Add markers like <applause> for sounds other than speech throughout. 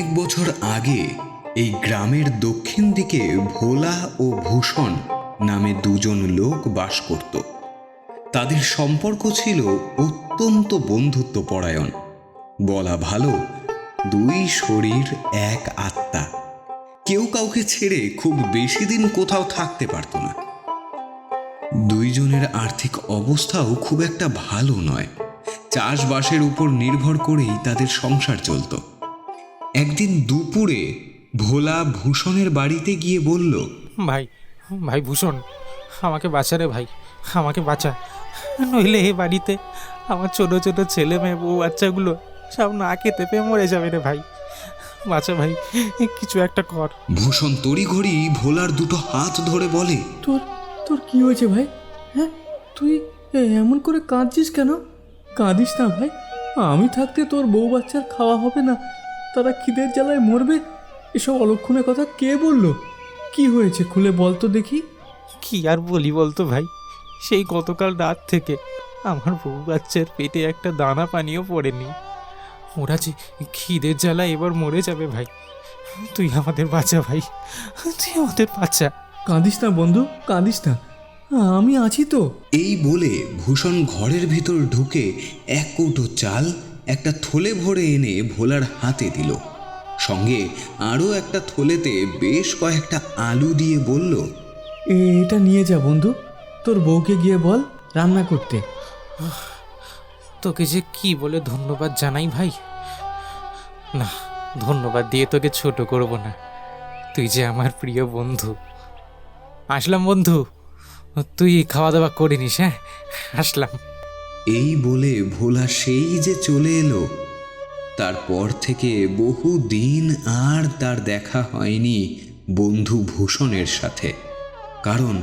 অনেক বছর আগে এই গ্রামের দক্ষিণ দিকে ভোলা ও ভূষণ নামে দুজন লোক বাস করত। তাদের সম্পর্ক ছিল অত্যন্ত বন্ধুত্বপরায়ণ। বলা ভালো, দুই শরীর এক আত্মা। কেউ কাউকে ছেড়ে খুব বেশি দিন কোথাও থাকতে পারত না। দুইজনের আর্থিক অবস্থাও খুব একটা ভালো নয়। চাষবাসের উপর নির্ভর করেই তাদের সংসার চলত। একদিন দুপুরে ভোলা ভূষণের বাড়িতে গিয়ে বলল ভাই ভাই ভূষণ আমাকে বাঁচা রে ভাই আমাকে বাঁচা। নইলে এই বাড়িতে আমার ছোট ছোট ছেলে মেয়ে বউ বাচ্চাগুলো সব না খেতে পেয়ে মরে যাবে রে ভাই। বাঁচা ভাই কিছু একটা কর। ভূষণ তড়িঘড়ি ভোলার দুটো হাত ধরে বলে তোর তোর কি হয়েছে ভাই? হ্যাঁ? তুই এমন করে কাঁদছিস কেন? কাঁদিস না ভাই। আমি থাকতে তোর বউ বাচ্চার খাওয়া হবে না। তারা খিদের জ্বালায় মরবে? এসব অলক্ষণের কথা কে বলল? কি হয়েছে? খুলে বল তো দেখি। কি আর বলি বলতো ভাই? সেই গতকাল রাত থেকে আমার বউ বাচ্চার পেটে একটা দানা পানিও পড়েনি। ওরা যে খিদের জ্বালা এবার মরে যাবে ভাই। তুই আমাদের বাঁচা ভাই। তুই আমাদের বাঁচা। কাঁদিস না বন্ধু কাঁদিস না। আমি আছি তো। এই বলে ভূষণ ঘরের ভিতর ঢুকে এক কৌটো চাল একটা থলে ভরে এনে ভোলার হাতে দিল। সঙ্গে আরও একটা থলেতে বেশ কয়েকটা আলু দিয়ে বলল এ- এটা নিয়ে যা বন্ধু তোর বউকে গিয়ে বল রান্না করতে। তোকে যে কি বলে ধন্যবাদ জানাই ভাই। না ধন্যবাদ দিয়ে তোকে ছোট করব না। তুই যে আমার প্রিয় বন্ধু। আসলাম বন্ধু। তুই খাওয়া দাওয়া করে নিস হ্যাঁ? আসলাম। এই বলে ভোলা সেই যে চলে এলো। তারপর থেকে বহু দিন আর তার দেখা হয়নি বন্ধু ভূষণের সাথে। কারণ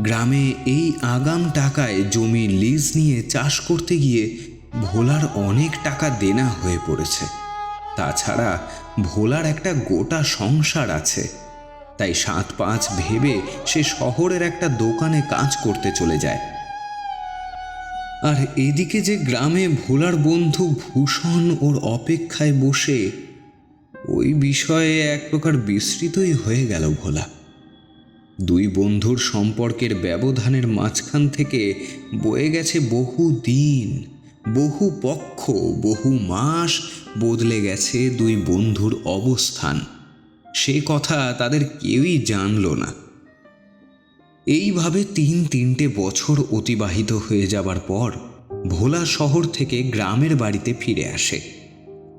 গ্রামে এই আগাম টাকায় জমি লিজ নিয়ে চাষ করতে গিয়ে ভোলার অনেক টাকা দেনা হয়ে পড়েছে। তাছাড়া ভোলার একটা গোটা সংসার আছে। তাই সাত পাঁচ ভেবে সে শহরের একটা দোকানে কাজ করতে চলে যায়। আর এদিকে যে গ্রামে ভোলার বন্ধু ভূষণ ওর অপেক্ষায় বসে, ওই বিষয়ে এক প্রকার বিস্তৃতই হয়ে গেল ভোলা। দুই বন্ধুর সম্পর্কের ব্যবধানের মাঝখান থেকে বয়ে গেছে বহু দিন, বহু পক্ষ, বহু মাস বদলে গেছে দুই বন্ধুর অবস্থান। সে কথা তাদের কেউই জানল না। এইভাবে তিন তিনটে বছর অতিবাহিত হয়ে যাবার পর ভোলা শহর থেকে গ্রামের বাড়িতে ফিরে আসে।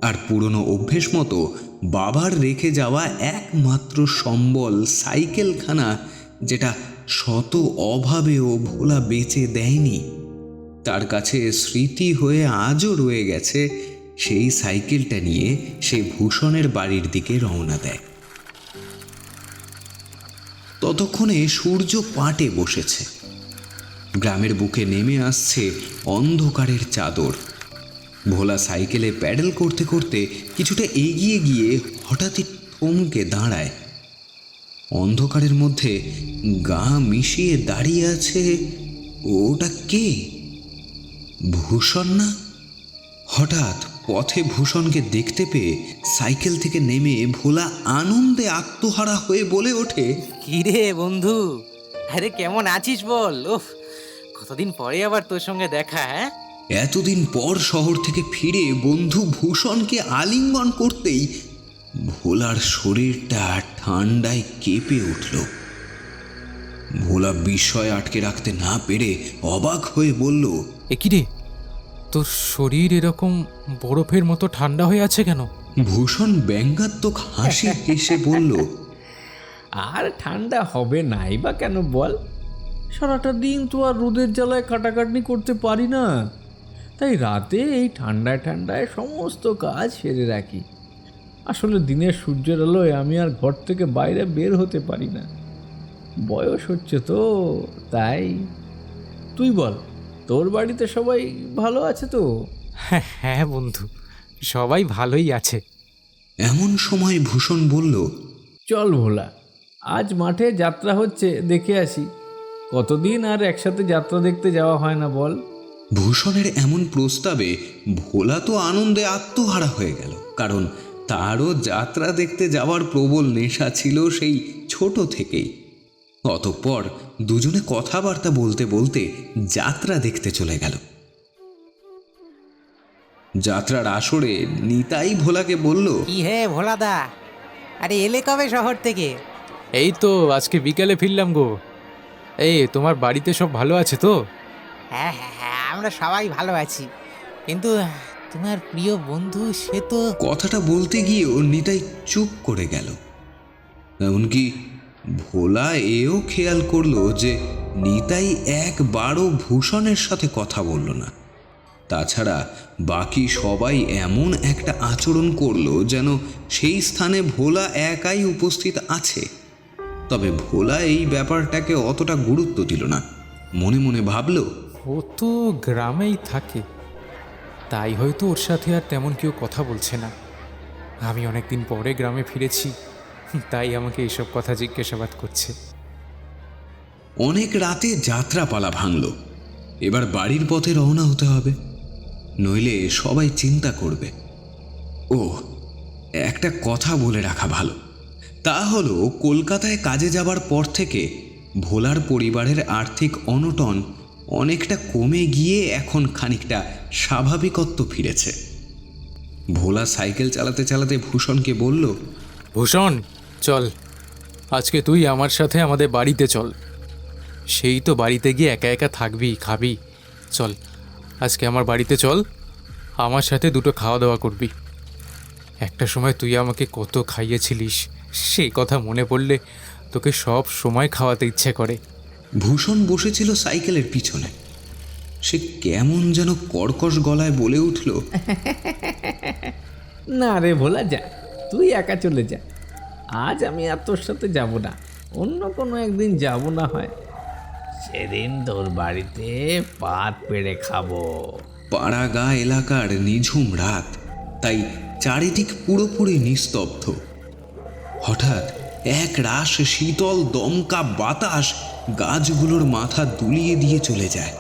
আর পুরনো অভ্যেস মতো বাবার রেখে যাওয়া একমাত্র সম্বল সাইকেলখানা যেটা শত অভাবেও ভোলা বেচে দেয়নি। তার কাছে স্মৃতি হয়ে আজও রয়ে গেছে সেই সাইকেলটা নিয়ে সে ভূষণের বাড়ির দিকে রওনা দেয়। ততক্ষণে সূর্য পাটে বসেছে। গ্রামের বুকে নেমে আসছে অন্ধকারের চাদর। ভোলা সাইকেলে প্যাডেল করতে করতে কিছুটা এগিয়ে গিয়ে হঠাৎই থমকে দাঁড়ায়। অন্ধকারের মধ্যে গা মিশিয়ে দাঁড়িয়ে আছে ওটা কে? ভূষণ না? হঠাৎ পথে ভূষণকে দেখতে পেয়ে সাইকেল থেকে নেমে ভোলা আনন্দে আত্মহারা হয়ে বলে ওঠে কি রে বন্ধু? আরে কেমন আছিস বল? ওফ কতদিন পরে আবার তোর সঙ্গে দেখা হ্যাঁ? এতদিন পর শহর থেকে ফিরে বন্ধু ভূষণকে আলিঙ্গন করতেই ভোলার শরীরটা ঠান্ডায় কেঁপে উঠল। ভোলা বিস্ময় আটকে রাখতে না পেরে অবাক হয়ে বলল এ কি রে? তোর শরীর এরকম বরফের মতো ঠান্ডা হয়ে আছে কেন? ভূষণ ব্যঙ্গাত্মক হাসি হেসে বলল আর ঠান্ডা হবে নাই বা কেন বল? সারাটা দিন তো আর রোদের জ্বালায় কাটাকাটনি করতে পারি না। তাই রাতে এই ঠান্ডায় ঠান্ডায় সমস্ত কাজ সেরে রাখি। আসলে দিনের সূর্যের আলোয় আমি আর ঘর থেকে বাইরে বের হতে পারি না। বয়স হচ্ছে তো তাই। তুই বল তোর বাড়িতে সবাই ভালো আছে তো? হ্যাঁ হ্যাঁ বন্ধু সবাই ভালোই আছে। এমন সময় ভূষণ বলল চল ভোলা আজ মাঠে যাত্রা হচ্ছে দেখে আসি। কতদিন আর একসাথে যাত্রা দেখতে যাওয়া হয় না বল? ভূষণের এমন প্রস্তাবে ভোলা তো আনন্দে আত্মহারা হয়ে গেল কারণ তারও যাত্রা দেখতে যাওয়ার প্রবল নেশা ছিল সেই ছোট থেকেই। অতঃপর দুজনে কথাবার্তা বলতে বলতে যাত্রা দেখতে চলে গেল। যাত্রার আসরে নিতাই ভোলাকে বলল কি হে ভোলাদা আরে এলে কবে শহর থেকে? এই তো আজকে বিকেলে ফিরলাম গো। এই তোমার বাড়িতে সব ভালো আছে তো? হ্যাঁ হ্যাঁ হ্যাঁ আমরা সবাই ভালো আছি। কিন্তু তোমার প্রিয় বন্ধু সে তো কথাটা বলতে গিয়েও নিতাই চুপ করে গেল। এমনকি ভোলা এও খেয়াল করল যে নিতাই একবারও ভূষণের সাথে কথা বলল না। তাছাড়া বাকি সবাই এমন একটা আচরণ করল যেন সেই স্থানে ভোলা একাই উপস্থিত আছে। তবে ভোলা এই ব্যাপারটাকে অতটা গুরুত্ব দিল না। মনে মনে ভাবলো, ও তো গ্রামেই থাকে। তাই হয়তো ওর সাথে আর তেমন কেউ কথা বলছে না। আমি অনেকদিন পরে গ্রামে ফিরেছি। তাই আমাকে এইসব কথা জিজ্ঞাসাবাদ করছে। অনেক রাতে যাত্রাপালা ভাঙল। এবার বাড়ির পথে রওনা হতে হবে নইলে সবাই চিন্তা করবে। ও একটা কথা বলে রাখা ভালো। তা হলো কলকাতায় কাজে যাবার পর থেকে ভোলার পরিবারের আর্থিক অনটন অনেকটা কমে গিয়ে এখন খানিকটা স্বাভাবিকত্ব ফিরেছে। ভোলা সাইকেল চালাতে চালাতে ভূষণকে বলল ভূষণ চল আজকে তুই আমার সাথে আমাদের বাড়িতে চল। সেই তো বাড়িতে গিয়ে একা একা থাকবি খাবি। চল আজকে আমার বাড়িতে চল আমার সাথে দুটো খাওয়া দাওয়া করবি। একটা সময় তুই আমাকে কত খাইয়েছিলিস সেই কথা মনে পড়লে তোকে সব সময় খাওয়াতে ইচ্ছে করে। ভূষণ বসেছিল সাইকেলের পিছনে। সে কেমন যেন কর্কশ গলায় বলে উঠল <laughs> না রে ভোলা যা তুই একা চলে যা। আজ আমি আর তোর সাথে যাব না। অন্য কোনো একদিন যাব না হয়। সেদিন তোর বাড়িতে পাত পেড়ে খাব। পাড়াগা এলাকার নিঝুম রাত, তাই চারিদিক পুরোপুরি নিস্তব্ধ। হঠাৎ এক রাস শীতল দমকা বাতাস গাছগুলোর মাথা দুলিয়ে দিয়ে চলে যায়।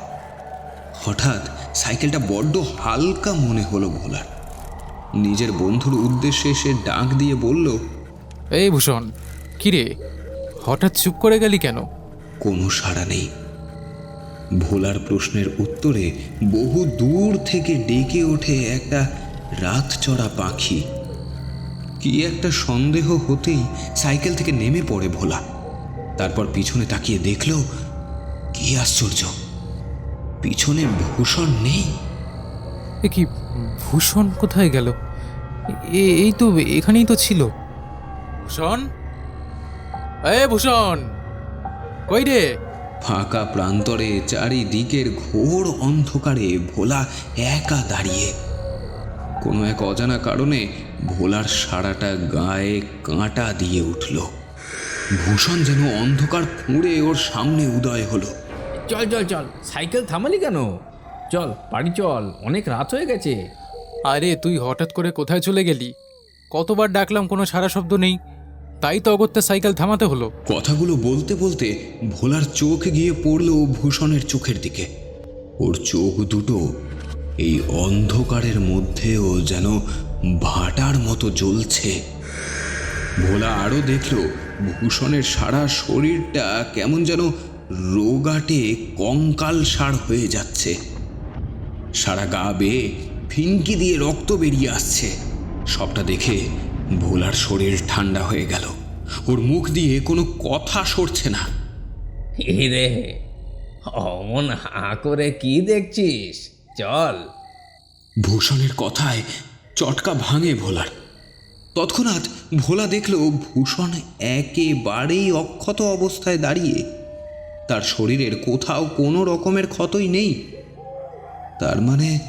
হঠাৎ সাইকেলটা বড্ড হালকা মনে হলো ভোলার। নিজের বন্ধুর উদ্দেশ্যে সে ডাক দিয়ে বলল এই ভূষণ কিরে? হঠাৎ চুপ করে গেলি কেন? কোনো সাড়া নেই। ভোলার প্রশ্নের উত্তরে বহু দূর থেকে ডেকে ওঠে একটা রাতচড়া পাখি। কি একটা সন্দেহ হতেই সাইকেল থেকে নেমে পড়ে ভোলা। তারপর পিছনে তাকিয়ে দেখল কি আশ্চর্য পিছনে ভূষণ নেই। এ কি ভূষণ কোথায় গেল? এ- এই তো এখানেই তো ছিল। ভূষণ? এ ভূষণ কই রে? ফাঁকা প্রান্তরে চারিদিকের ঘোর অন্ধকারে ভোলা একা দাঁড়িয়ে। কোনো এক অজানা কারণে ভোলার সারাটা গায়ে কাঁটা দিয়ে উঠল। ভূষণ যেন অন্ধকার ফুঁড়ে ওর সামনে উদয় হলো। চল চল চল। সাইকেল থামালি কেন? চল বাড়ি চল। অনেক রাত হয়ে গেছে। আরে তুই হঠাৎ করে কোথায় চলে গেলি? কতবার ডাকলাম কোনো সারা শব্দ নেই। তাই তো অগত্যা সাইকেল থামাতে হলো। কথাগুলো বলতে বলতে ভোলার চোখ গিয়ে পড়ল ভূষণের চোখের দিকে। ওর চোখ দুটো এই অন্ধকারের মধ্যেও যেন ভাটার মতো জ্বলছে। ভোলা আরও দেখল ভূষণের সারা শরীরটা কেমন যেন রোগাটে কঙ্কাল সার হয়ে যাচ্ছে। সারা গা বেয়ে ফিনকি দিয়ে রক্ত বেরিয়ে আসছে। সবটা দেখে ভোলার শরীর ঠান্ডা হয়ে গেল। ওর মুখ দিয়ে কোনো কথা সরছে না। রে অমন হা করে কি দেখছিস? চল। ভূষণের কথায় চটকা ভাঙে ভোলার। তৎক্ষণাৎ ভোলা দেখল ভূষণ একেবারেই অক্ষত অবস্থায় দাঁড়িয়ে। তার শরীরের কোথাও কোনো রকমের ক্ষতই নেই। তার মানে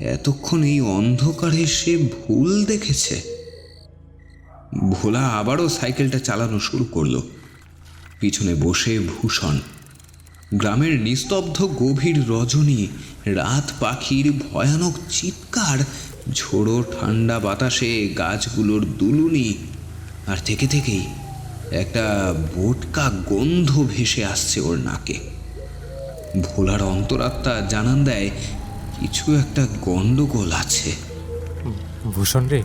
এতক্ষণ এই অন্ধকারে সে ভুল দেখেছে। ভোলা আবারও সাইকেলটা চালানো শুরু করল। পিছনে বসে ভূষণ। গ্রামের নিস্তব্ধ গভীর রজনী, রাত পাখির ভয়ানক চিৎকার, ঝোড়ো ঠান্ডা বাতাসে গাছগুলোর দুলুনি আর থেকে থেকেই একটা বোটকা গন্ধ ভেসে আসছে ওর নাকে। ভোলার অন্তরাত্মা জানান দেয়, কিছু একটা গন্ডগোল আছে। ভূষণ রে,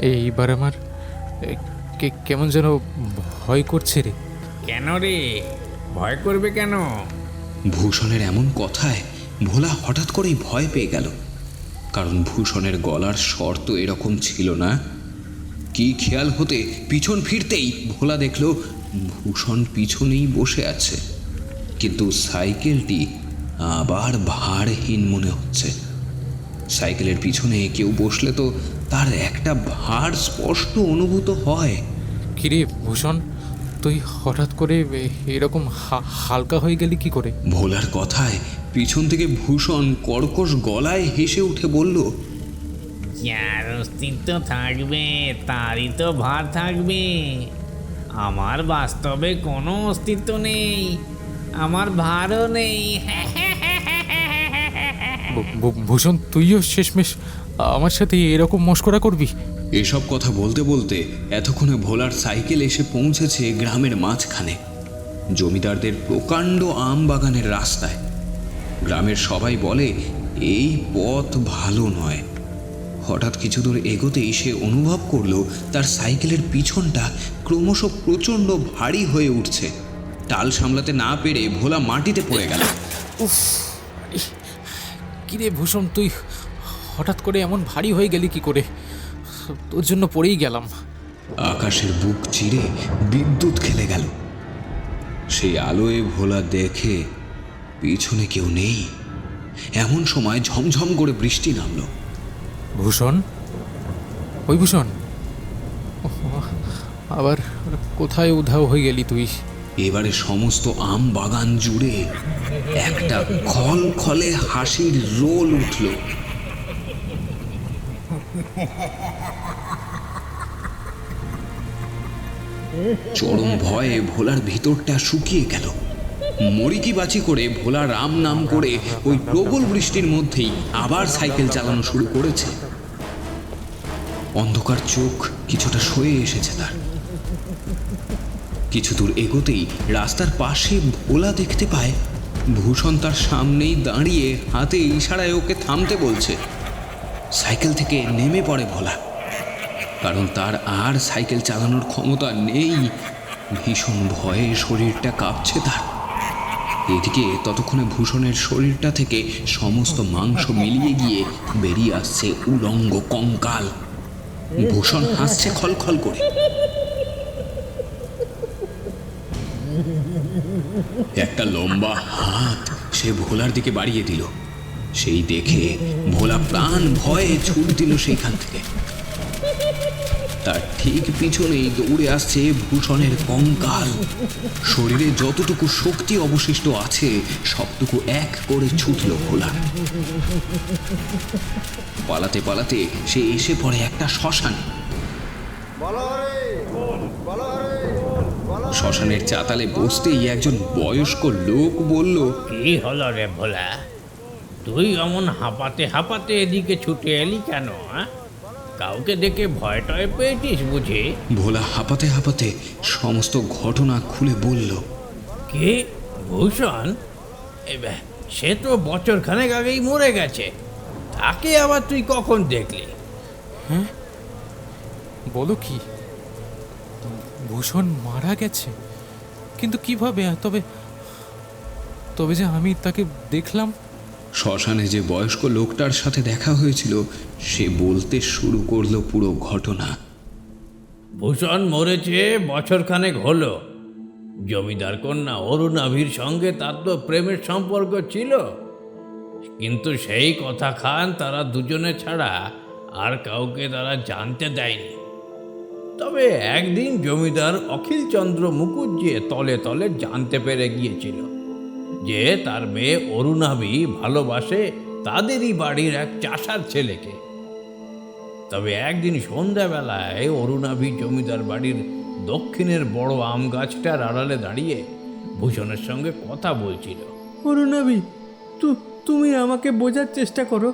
এইবার আমার কেমন যেন ভয় করছে রে। কেন রে? ভয় করবে কেন? ভূষণের এমন কথায় ভোলা হঠাৎ করেই ভয় পেয়ে গেল। কারণ ভূষণের গলার স্বর তো এরকম ছিল না। কি খেয়াল হতে পিছন ফিরতেই ভোলা দেখল ভূষণ পিছনেই বসে আছে। কিন্তু সাইকেলটি আবার ভারহীন মনে হচ্ছে। সাইকেলের পিছনে কেউ বসলে তো তার একটা ভার স্পষ্ট অনুভূত হয়। কিরে ভূষণ তুই হঠাৎ করে এরকম হা- হালকা হয়ে গেলি কি করে? ভোলার কথায় পিছন থেকে ভূষণ কর্কশ গলায় হেসে উঠে বলল যার অস্তিত্ব থাকবে তারই তো ভার থাকবে। আমার বাস্তবে কোনো অস্তিত্ব নেই আমার ভারও নেই। ভূ- <laughs> ভূষণ তুইও শেষমেশ আমার সাথে এরকম মস্করা করবি? এসব কথা বলতে বলতে এতক্ষণে ভোলার সাইকেল এসে পৌঁছেছে গ্রামের মাঝখানে। জমিদারদের প্রকাণ্ড আম বাগানের রাস্তায়। গ্রামের সবাই বলে এই পথ ভালো নয়। হঠাৎ কিছু দূর এগোতেই সে অনুভব করল তার সাইকেলের পিছনটা ক্রমশ প্রচণ্ড ভারী হয়ে উঠছে। টাল সামলাতে না পেরে ভোলা মাটিতে পড়ে গেল। উফ কিরে ভূষণ তুই হঠাৎ করে এমন ভারী হয়ে গেলি কি করে? তোর জন্য পড়েই গেলাম। আকাশের বুক চিরে বিদ্যুৎ খেলে গেল। সেই আলোয় ভোলা দেখে পিছনে কেউ নেই। এমন সময় ঝমঝম করে বৃষ্টি নামলো। ভূষণ? ওই ভূষণ? আবার কোথায় উধাও হয়ে গেলি তুই? এবারে সমস্ত আম বাগান জুড়ে একটা খল খলে হাসির রোল উঠল। চরম ভয়ে ভোলার ভিতরটা শুকিয়ে গেল। মরিকি বাচি করে ভোলা রাম নাম করে ওই প্রবল বৃষ্টির মধ্যেই আবার সাইকেল চালানো শুরু করেছে। অন্ধকার চোখ কিছুটা সয়ে এসেছে তার। কিছু দূর এগোতেই রাস্তার পাশে ভোলা দেখতে পায়। ভূষণ তার সামনেই দাঁড়িয়ে হাতে ইশারায় ওকে থামতে বলছে। সাইকেল থেকে নেমে পড়ে ভোলা। কারণ তার আর সাইকেল চালানোর ক্ষমতা নেই। ভীষণ ভয়ে শরীরটা কাঁপছে তার। এদিকে ততক্ষণে ভূষণের শরীরটা থেকে সমস্ত মাংস মিলিয়ে গিয়ে বেরিয়ে আসছে উলঙ্গ কঙ্কাল। ভূষণ হাসছে খলখল করে। একটা লম্বা হাত সে ভোলার দিকে বাড়িয়ে দিল। সেই দেখে ভোলা প্রাণ ভয়ে ছুট দিল সেইখান থেকে। তার ঠিক পিছনেই দৌড়ে আসছে ভূষণের কঙ্কাল। শরীরে যতটুকু শক্তি অবশিষ্ট আছে, সবটুকু এক করে ছুটল ভোলা। পালাতে পালাতে সে এসে পড়ে একটা শ্মশানে। শ্মশানের চাতালে বসতেই একজন বয়স্ক লোক বলল কি হলো রে ভোলা? তুই অমন হাঁপাতে হাঁপাতে এদিকে ছুটে এলি কেন হ্যাঁ কাউকে দেখে ভয় টয় পেয়েছিস বুঝি? ভোলা হাঁপাতে হাঁপাতে সমস্ত ঘটনা খুলে বলল কে? ভূষণ? সে তো বছর খানেক আগেই মরে গেছে। তাকে আবার তুই কখন দেখলি? হ্যাঁ? বলো কি? ভূষণ মারা গেছে? কিন্তু কীভাবে? তবে তবে যে আমি তাকে দেখলাম। শ্মশানে যে বয়স্ক লোকটার সাথে দেখা হয়েছিল সে বলতে শুরু করল পুরো ঘটনা। ভূষণ মরেছে বছর খানেক হলো। জমিদার কন্যা অরুণাভির সঙ্গে তার তো প্রেমের সম্পর্ক ছিল। কিন্তু সেই কথা খান তারা দুজনে ছাড়া আর কাউকে তারা জানতে দেয়নি। তবে একদিন জমিদার অখিলচন্দ্র মুখুজ্জে তলে তলে জানতে পেরে গিয়েছিল যে তার মেয়ে অরুণাভি ভালোবাসে তাদেরই বাড়ির এক চাষার ছেলেকে। তবে একদিন সন্ধ্যাবেলায় অরুণাভি জমিদার বাড়ির দক্ষিণের বড় আম গাছটার আড়ালে দাঁড়িয়ে ভূষণের সঙ্গে কথা বলছিল। অরুণাবি তু, তুমি আমাকে বোঝার চেষ্টা করো।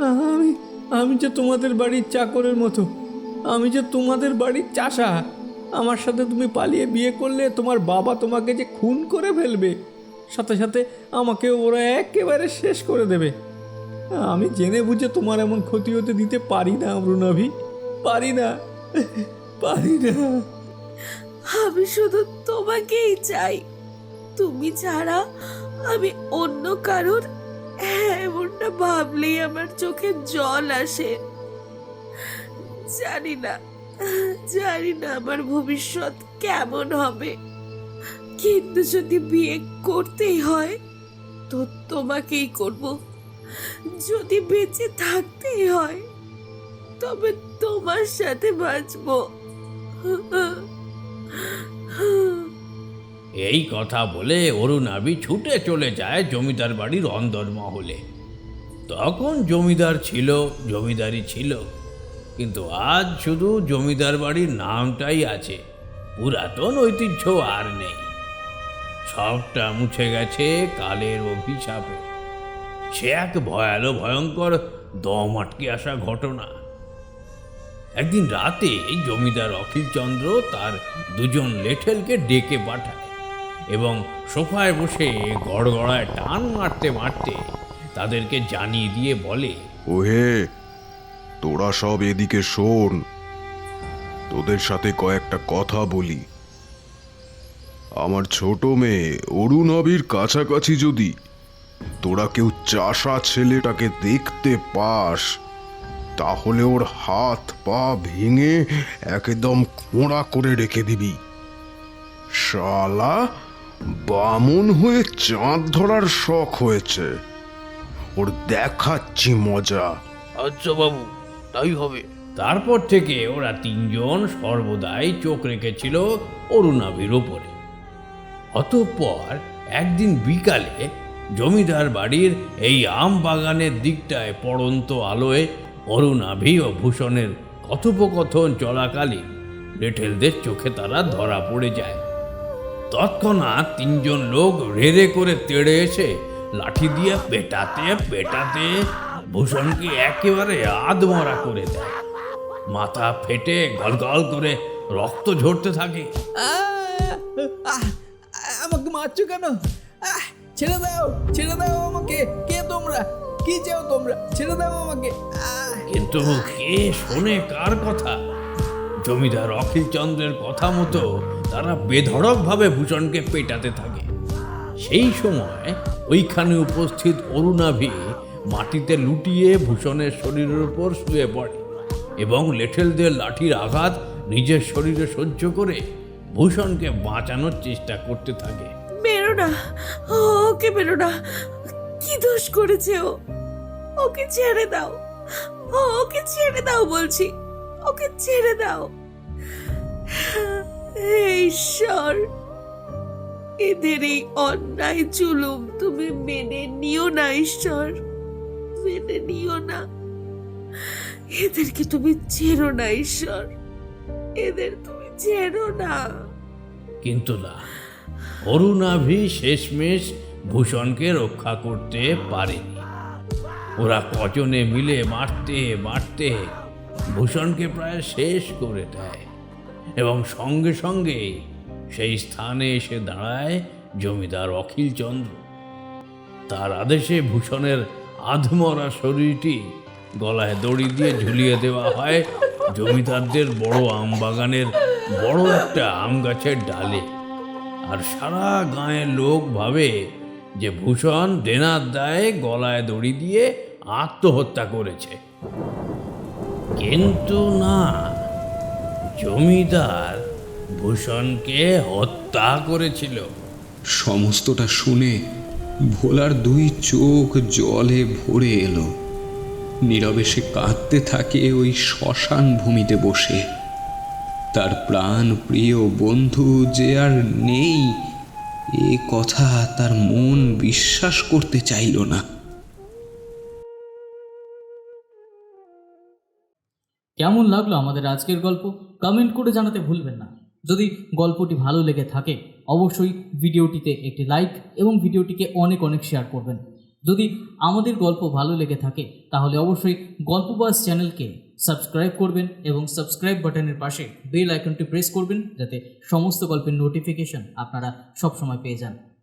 আমি আমি যে তোমাদের বাড়ির চাকরের মতো। আমি যে তোমাদের বাড়ির চাষা, আমার সাথে তুমি পালিয়ে বিয়ে করলে তোমার বাবা তোমাকে যে খুন করে ফেলবে, সাথে সাথে আমাকে ওরা একেবারে শেষ করে দেবে। আমি জেনে বুঝে তোমার এমন ক্ষতি হতে দিতে পারি না, অরুণাভি, পারি না পারি না। আমি শুধু তোমাকেই চাই। তুমি ছাড়া আমি অন্য কারোর এমনটা ভাবলেই আমার চোখে জল আসে। জানি না জানি না আমার ভবিষ্যৎ কেমন হবে। কিন্তু যদি বিয়ে করতেই হয়, তো তোমাকেই করব। যদি বেঁচে থাকতেই হয়, তবে তোমার সাথে বাঁচবো। এই কথা বলে অরুণাবি ছুটে চলে যায় জমিদার বাড়ির অন্দরমহলে। তখন জমিদার ছিল জমিদারি ছিল। কিন্তু আজ শুধু জমিদার বাড়ির নামটাই আছে। পুরাতন ঐতিহ্য আর নেই। সবটা মুছে গেছে কালের অভিশাপে। সে এক ভয়ালো ভয়ঙ্কর দম আটকে আসা ঘটনা। একদিন রাতে জমিদার অখিলচন্দ্র তার দুজন লেঠেলকে ডেকে পাঠায় এবং সোফায় বসে গড়গড়ায় টান মারতে মারতে তাদেরকে জানিয়ে দিয়ে বলে, ওহে তোরা সব এদিকে শোন। তোদের সাথে কয়েকটা কথা বলি। আমার ছোট মেয়ে অরুণাবির কাছাকাছি যদি তোরা কেউ চাষা ছেলেটাকে দেখতে পাস, তাহলে ওর হাত পা ভেঙে একদম খোঁড়া করে রেখে দিবি। শালা, বামন হয়ে চাঁদ ধরার শখ হয়েছে। ওর দেখাচ্ছি মজা। আচ্ছা বাবু। তাই হবে। তারপর থেকে ওরা তিনজন সর্বদাই চোখ রেখেছিল অরুণাভির ওপরে। অতঃপর একদিন বিকালে জমিদার বাড়ির এই আম বাগানের দিকটায় পড়ন্ত আলোয় অরুণাভি ও ভূষণের কথোপকথন চলাকালীন লেঠেলদের চোখে তারা ধরা পড়ে যায়। তৎক্ষণাৎ তিনজন লোক রেড়ে করে তেড়ে এসে লাঠি দিয়ে পেটাতে পেটাতে ভূষণকে একেবারে আধমরা করে দেয়? মাথা ফেটে গলগল করে রক্ত ঝরতে থাকে! আমাকে মারছো কেন! ছেড়ে দাও ছেড়ে দাও আমাকে। কে তোমরা? কি চাও তোমরা? ছেড়ে দাও আমাকে! কিন্তু কে শোনে কার কথা? জমিদার অখিল চন্দ্রের কথা মতো তারা বেধড়কভাবে ভূষণকে পেটাতে থাকে। সেই সময় ওইখানে উপস্থিত অরুণাভি মাটিতে লুটিয়ে ভূষণের শরীরের উপর শুয়ে পড়ে এবং লেঠেলদের লাঠির আঘাত নিজের শরীরে সহ্য করে ভূষণকে বাঁচানোর চেষ্টা করতে থাকে। বেরো না। ওকে বেরো না। কি দোষ করেছে ও? ওকে ছেড়ে দাও। ওকে ছেড়ে দাও বলছি। ওকে ছেড়ে দাও। ঈশ্বর, এদের এই অন্যায় চুলুম তুমি মেনে নিও না, ঈশ্বর। মেনে নিও না। এদেরকে তুমি ছেড়ো না, ঈশ্বর। এদের তুমি ছেড়ো না। কিন্তু না, অরুণাভি শেষমেশ ভূষণকে রক্ষা করতে পারেনি। ওরা কজনে মিলে মারতে মারতে ভূষণকে প্রায় শেষ করে দেয় এবং সঙ্গে সঙ্গে সেই স্থানে এসে দাঁড়ায় জমিদার অখিলচন্দ্র। তার আদেশে ভূষণের আধমরা শরীরটি গলায় দড়ি দিয়ে ঝুলিয়ে দেওয়া হয়। জমিদারদের বড় আম বাগানের বড় একটা আম গাছের ডালে। আর সারা গাঁয়ের লোক ভাবে যে ভূষণ দেনার দায়ে গলায় দড়ি দিয়ে আত্মহত্যা করেছে। কিন্তু না, জমিদার ভূষণকে হত্যা করেছিল। সমস্তটা শুনে ভোলার দুই চোখ জলে ভরে এলো। নীরবে সে কাঁদতে থাকে ওই শ্মশান ভূমিতে বসে। তার প্রাণ প্রিয় বন্ধু যে আর নেই, এ কথা তার মন বিশ্বাস করতে চাইল না। কেমন লাগল আমাদের আজকের গল্প? কমেন্ট করে জানাতে ভুলবেন না। যদি গল্পটি ভালো লেগে থাকে অবশ্যই ভিডিওটিতে একটি লাইক এবং ভিডিওটিকে অনেক অনেক শেয়ার করবেন। যদি আমাদের গল্প ভালো লেগে থাকে, তাহলে অবশ্যই গল্পবাস চ্যানেলকে সাবস্ক্রাইব করবেন এবং সাবস্ক্রাইব বাটনের পাশে বেল আইকনটি প্রেস করবেন, যাতে সমস্ত গল্পের নোটিফিকেশন আপনারা সবসময় পেয়ে যান।